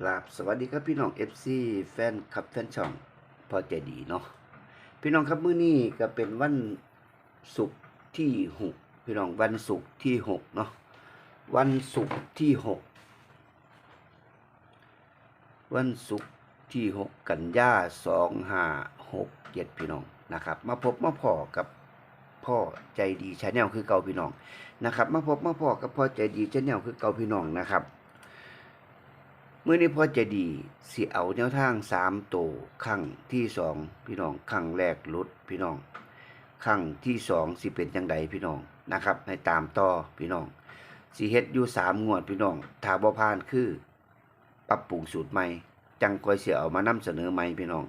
กราบสวัสดีครับพี่น้อง FC แฟนคลับแฟนช่องพอใจดีเนาะพี่น้องครับมื้อนี้ก็เป็นวันศุกร์ที่หกพี่น้องวันศุกร์ที่หกเนาะวันศุกร์ที่หกวันศุกร์ที่หกกันยาสองห้าหกเจ็ดพี่น้องนะครับ มาพบมาพอกับพ่อใจดีชาแนลคือเก่าพี่น้องนะครับ มาพบมาพอกับพ่อใจดีชาแนลคือเก่าพี่น้องนะครับ เมื่อนี้พอใจะดีสิเอาแนวทางสามโตวครั้งที่สองพี่น้องครั้งแรกลุดพี่น้องครั้งที่สองสิเป็นจังใดพี่น้องนะครับให้ตามต่อพี่น้องสิเฮ็ดอยู่สามงวดพี่น้องถ้าบ่ผ่านคือ ปรับปรุงสูตรใหม่ จังค่อยเสียเอามานำเสนอใหม่พี่น้อง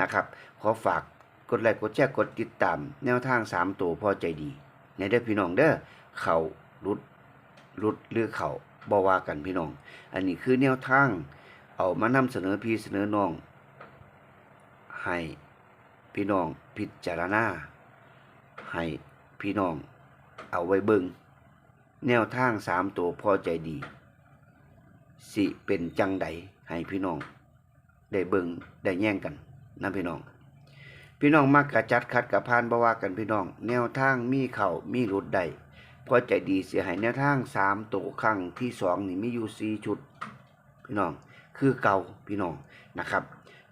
นะครับ ขอฝากกดไลค์กดแชร์กดติดตาม แนวทางสามตัวพอใจดีในเด้อพี่น้องเด้อเขารุดรุดหรือเขา บ่ว่ากันพี่น้อง อันนี้คือแนวทาง เอามานำเสนอพี่เสนอน้อง ให้พี่น้องพิจารณา ให้พี่น้อง เอาไว้เบิงแนวทางสามตัวพอใจดี สิเป็นจังใดให้พี่น้อง ได้เบิงได้แย่งกันนะพี่น้องพี่น้องมักกะจัดคัดกะพานบ่ว่ากันพี่น้อง แนวทางมีเข่ามีรุดได้ พอใจดีเสียหายแนวทางสามตัวครั้งที่สองนี่มีอยู่สี่ชุด พี่น้อง คือเก่าพี่น้องนะครับ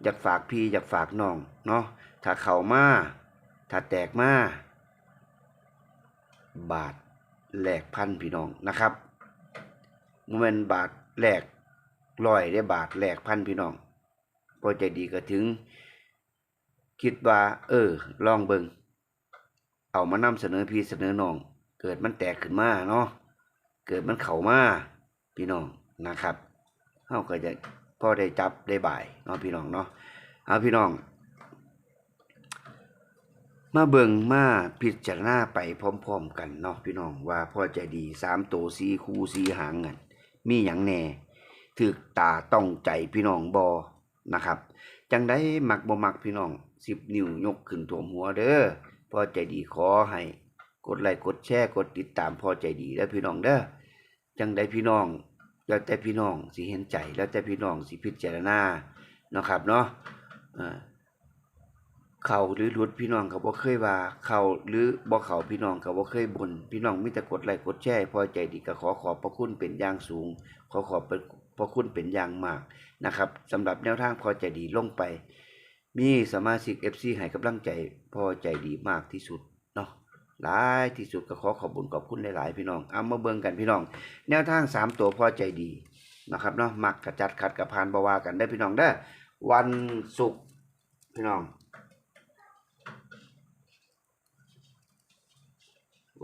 อยากฝากพี่อยากฝากน้องเนาะถ้าเข่ามาถ้าแตกมาบาทแหลกพันพี่น้องนะครับโมเมนบาทแหลกร้อยได้บาทแหลกพันพี่น้องพอใจดีก็ถึง คิดว่า เออ ลองเบิงเอามานำเสนอพี่เสนอน้อง เกิดมันแตกขึ้นมาเนาะเกิดมันเข่ามาพี่น้องนะครับเฮาก็จะพ่อได้จับได้บ่ายเนาะพี่น้องเนาะเอาพี่น้อง มาเบิ่งมาพิจารณาไปพร้อมๆกันเนาะพี่น้องว่าพ่อใจดีสามโตสีคูสีหางกันมีหยังแน่ถึกตาต้องใจพี่น้องบอนะครับ จังได้มักบ่มักพี่น้องสิบนิ้วยกขึ้นถ่วมหัวเด้อพ่อใจดีขอให้ กดไลค์กดแชร์กดติดตามพอใจดีแล้วพี่น้องเด้อจังได้พี่น้อง แล้วแต่พี่น้องสิเห็นใจ แล้วแต่พี่น้องสิพิจารณาเนาะครับเนาะเอ่อเขาหรือหลุดพี่น้องก็บ่เคยว่าเข่าหรือบ่เข่าพี่น้องก็บ่เคยบนพี่น้องมีแต่กดไลค์กดแชร์พอใจดีก็ขอขอบพระคุณเป็นอย่างสูง ขอขอบพระคุณเป็นอย่างมากนะครับสำหรับแนวทางพอใจดีลงไป มีสมาชิก FC ให้กำลังใจพอใจดีมากที่สุด หลายที่สุดก็ขอขอบคุญขอบคุณหลายๆพี่น้องเอามาเบิ่งกันพี่น้อง แนวทางสามตัวพอใจดีนะครับเนาะมักกระจัดขัดกระพานบาวากันได้พี่น้องเด้วันศุกร์พี่น้อง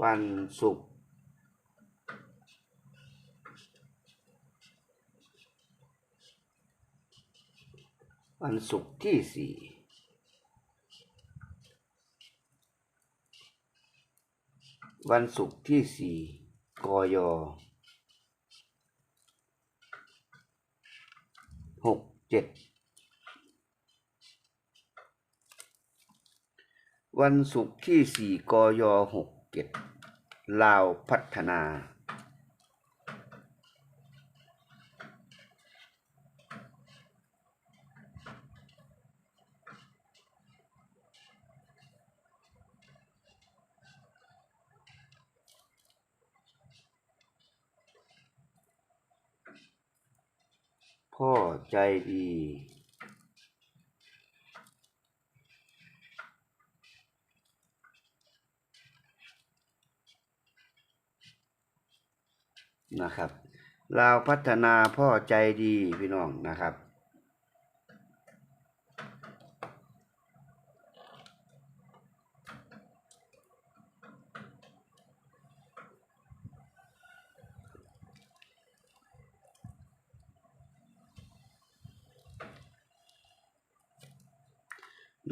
วันศุกร์วันศุกร์ที่สี่ วันศุกร์ที่สี่กยหกเจ็ดวันศุกร์ที่สี่กยหกเจ็ดลาวพัฒนา พ่อ ใจดี นะครับ ลาวพัฒนาพ่อใจดีพี่น้องนะครับ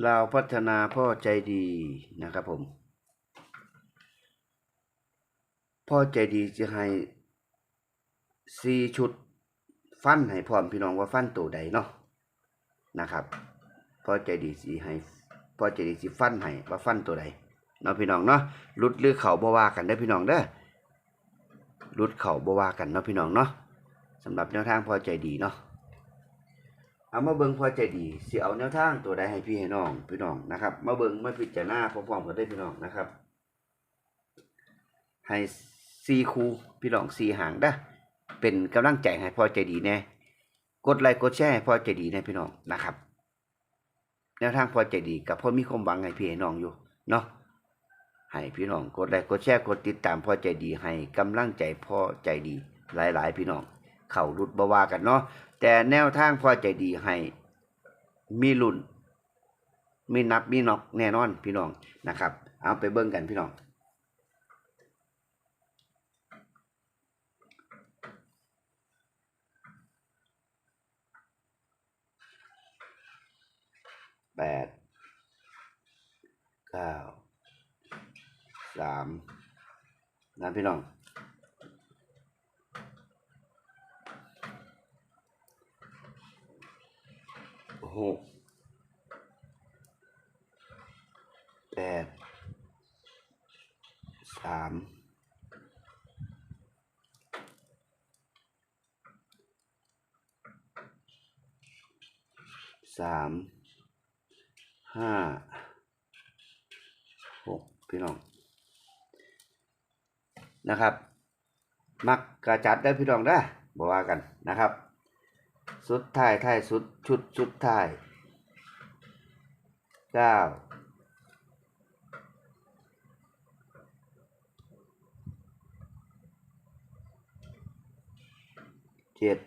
ลาวพัฒนาพ่อใจดีนะครับผม พ่อใจดีจะให้สี่ชุดฟันให้พร้อมพี่น้องว่าฟันตัวใดเนาะนะครับพ่อใจดีสิให้พ่อใจดีสิฟันให้ว่าฟันตัวใดเนาะพี่น้องเนาะรุดหรือเข่าบ่ว่ากันได้พี่น้องเด้อรุดเข่าบ่ว่ากันเนาะพี่น้องเนาะสำหรับแนวทางพ่อใจดีเนาะ เอามาเบิงพอใจดีสิเอาแนวทางตัวใดให้พี่ให้น้องพี่น้องนะครับ มาเบิ่งมาพิจารณาพร้อมๆกันได้พี่น้องนะครับ ให้ซีคูพี่น้องซีหางเด้เป็นกำลังใจให้พอใจดีแน่กดไลค์กดแชร์ให้พอใจดีแน่พี่น้องนะครับ แนวทางพอใจดีกับพ่อมีความหวังให้พี่ให้น้องอยู่เนาะให้พี่น้องกดไลค์กดแชร์กดติดตามพอใจดีให้กำลังใจพอใจดีหลาย ๆ พี่น้องเข่ารุดบวากันเนาะ แต่แนวทางพอใจดีให้ มีลุ่น มีนับมีนอกแน่นอนพี่น้องนะครับ เอาไปเบิ่งกันพี่น้องแปดเก้าสามนะพี่น้อง หกแปดสามสามห้าหกพี่น้องนะครับ มักกระจัดได้พี่น้องได้บอกว่ากันนะครับ สุดท้ายท้ายสุดชุดสุดท้ายเก้าเจ็ด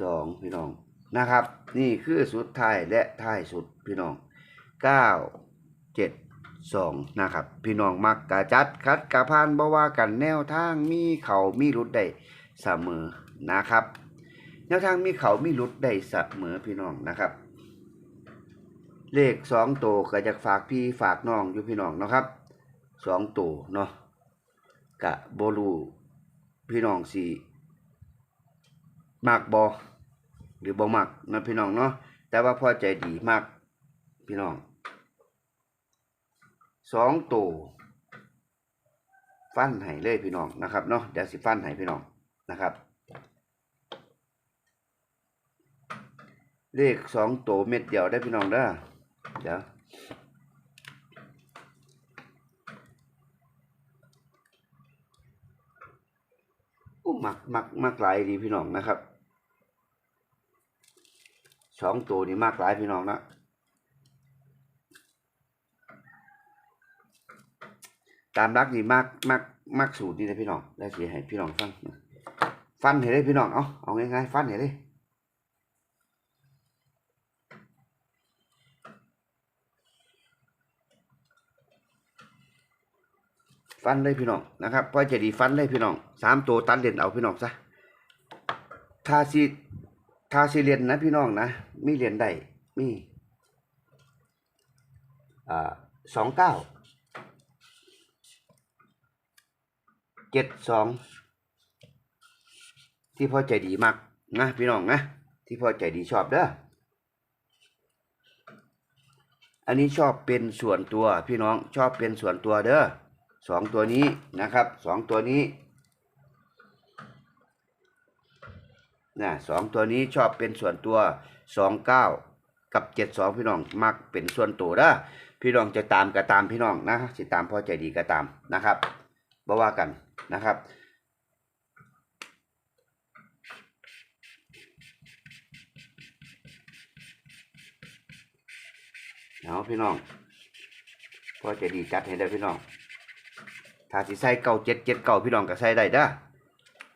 สองพี่น้องนะครับ นี่คือสุดท้ายและท้ายสุดพี่น้องเก้าเจ็ดสองนะครับ พี่น้องมักกะจัดคัดกะพานบ่ว่ากันแนวทางมีเขามีรุดได้เสมอ นะครับ แนวทางมีเขามีรุดได้เสมอพี่น้องนะครับ เลขสองตัวก็จะฝากพี่ฝากน้องอยู่พี่น้องเนาะครับสองตัวเนาะกะโบลูพี่น้องสี่มักบอหรือบ่มักนะพี่น้องเนาะแต่ว่าพอใจดีมากพี่น้องสองตัวฟันให้เลยพี่น้องนะครับเนาะเดี๋ยวสิฟันให้พี่น้องนะครับ เลขสองตัวเม็ดเดียวได้พี่น้องเด้อเดี๋ยวอู้มักมักมักหลายดีพี่น้องนะครับสองตัวนี่มากหลายพี่น้องนะตามรักนี่มากมากมากสูตรนี่นะพี่น้องแล้วสิให้พี่น้องฟังฟันเห็นเลยพี่น้องเอาเอาง่ายๆฟันเห็นเลย ฟันเลยพี่น้องนะครับพอจะดีฟันเลยพี่น้องสามตัวตัดเลนเอาพี่น้องซะถ้าสิถ้าสิเรียนนะพี่น้องนะมีเรียนได้มีอ่าสองเก้าเจ็ดสองที่พ่อใจดีมากนะพี่น้องนะที่พ่อใจดีชอบเด้ออันนี้ชอบเป็นส่วนตัวพี่น้องชอบเป็นส่วนตัวเด้อ สองตัวนี้นะครับสองตัวนี้นะสองตัวนี้ชอบเป็นส่วนตัวสองเก้ากับเจ็ดสองพี่น้องมักเป็นส่วนตัวเด้อพี่น้องจะตามก็ตามพี่น้องนะสิตามพอใจดีก็ตามนะครับบ่ว่ากันนะครับเอาพี่น้องพอใจดีจัดให้ได้พี่น้อง ถ้าสิใส่เก่าเจ็ดเจ็ดเก่าพี่น้องก็ใส่ได้เด้อ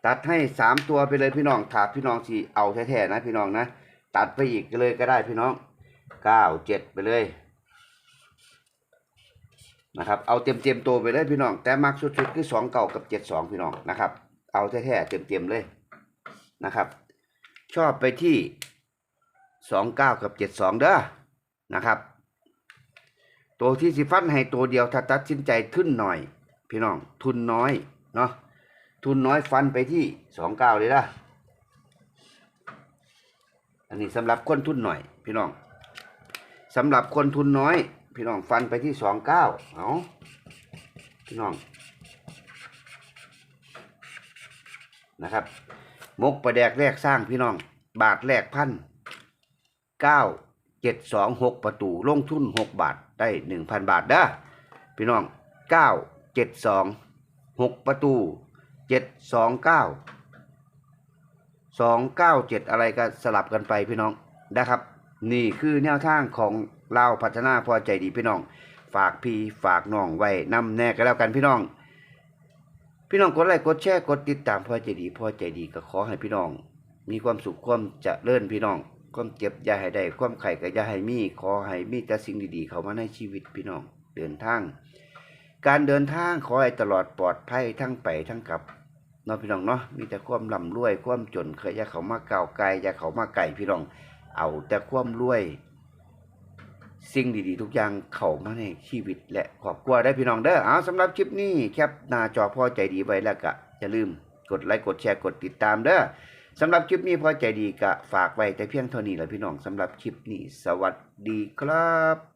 ตัดให้สามตัวไปเลยพี่น้องถ้าพี่น้องสิเอาแท้ๆนะพี่น้องนะ ตัดไปอีกเลยก็ได้พี่น้องเก้าเจ็ดไปเลยนะครับเอาเต็มเต็มตัวไปเลยพี่น้อง แต่มักสุดๆคือสองเก่ากับเจ็ดสองพี่น้องนะครับ เอาแท้ๆเต็มเต็มเลยนะครับ ชอบไปที่สองเก้ากับเจ็ดสองเด้อนะครับ ตัวที่สิฟันให้ตัวเดียวถ้าตัดสินใจขึ้นหน่อย พี่น้อง ทุนน้อยเนาะทุนน้อยฟันไปที่สองเก้าเลยนะอันนี้สำหรับคนทุนหน่อย พี่น้องสำหรับคนทุนน้อย พี่น้องฟันไปที่สองเก้าเอาพี่น้องนะครับ มกประแดกแรกสร้างพี่น้อง บาทแรกพันเก้าเจ็ดสองหกประตูลงทุนหกบาทได้หนึ่งพันบาทเด้อพี่น้องเก้า เจ็ดสองหกประตูเจ็ดสองเก้าสองเก้าเจ็ดอะไรก็สลับกันไปพี่น้องนะครับ นี่คือแนวทางของเราพัฒนาพอใจดีพี่น้อง ฝากพี่ฝากน้องไว้นำแน่ก็แล้วกันพี่น้อง พี่น้องกดไลค์กดแชร์กดติดตามพอใจดีพอใจดีก็ขอให้พี่น้อง มีความสุขความเจะเลื่อนพี่น้องความเจ็บยาให้ได้ความไข่ก็อย่าให้มีขอให้มีแต่สิ่งดีๆ เข้ามาในชีวิตพี่น้องเดินทาง การเดินทางขอให้ตลอดปลอดภัยทั้งไปทั้งกลับเนาะพี่น้องเนาะมีแต่ความร่ำรวยความจนเคยอย่าเขามาก้าไกลอย่าเขามาไก่พี่น้อง เอาแต่ความรวย สิ่งดีๆ ทุกอย่างเข้ามาในชีวิตและครอบครัวได้พี่น้องเด้อเอาสำหรับคลิปนี้แคปหน้าจอพ่อใจดีไว้แล้วก็อย่าลืมกดไลค์กดแชร์กดติดตามเด้อสำหรับคลิปนี้พ่อใจดีก็ฝากไว้แต่เพียงเท่านี้แหละพี่น้องสำหรับคลิปนี้ สวัสดีครับ